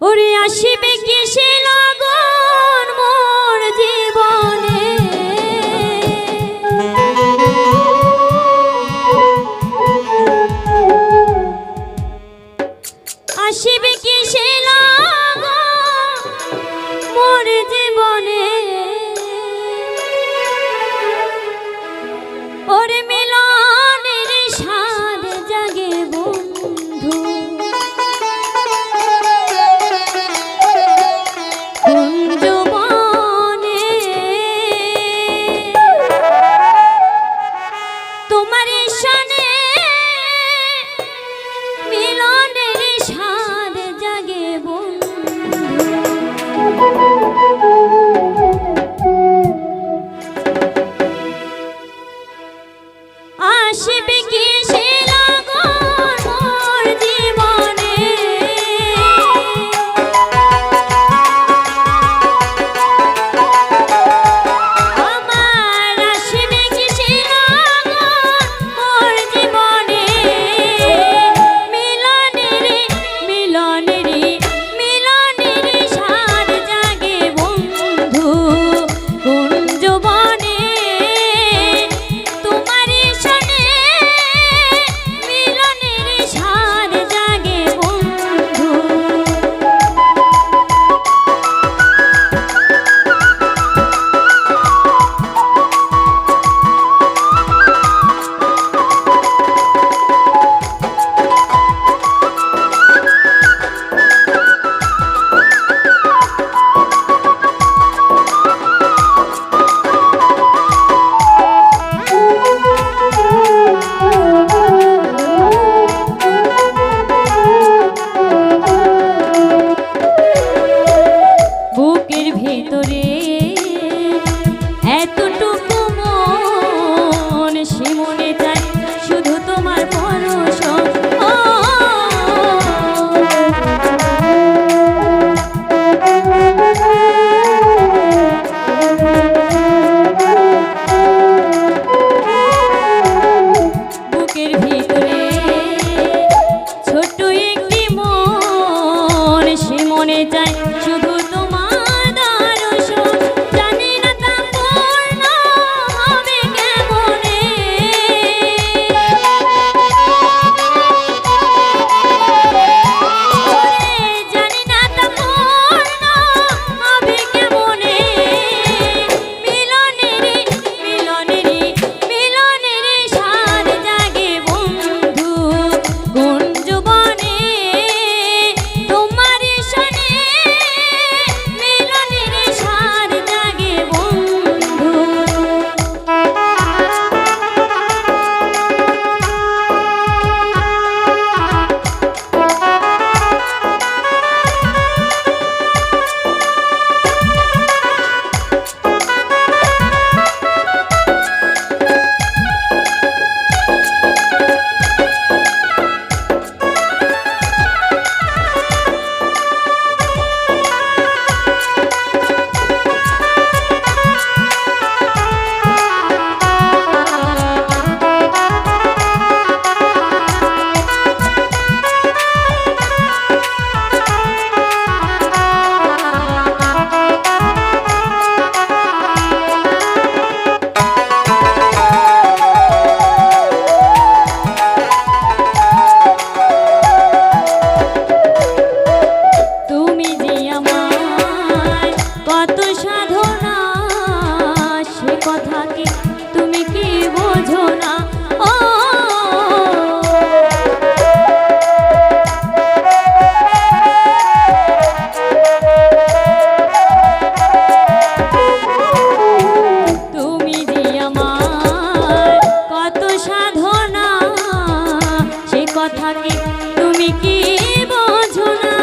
ওরে আসিবে কিসে লাগন মোর জীবনে? আসিবে কিসে লাগন মোর জীবনে? কথাকে তুমি কি বোঝো না? তুমি কত সাধনা সে তুমি কি বোঝো না?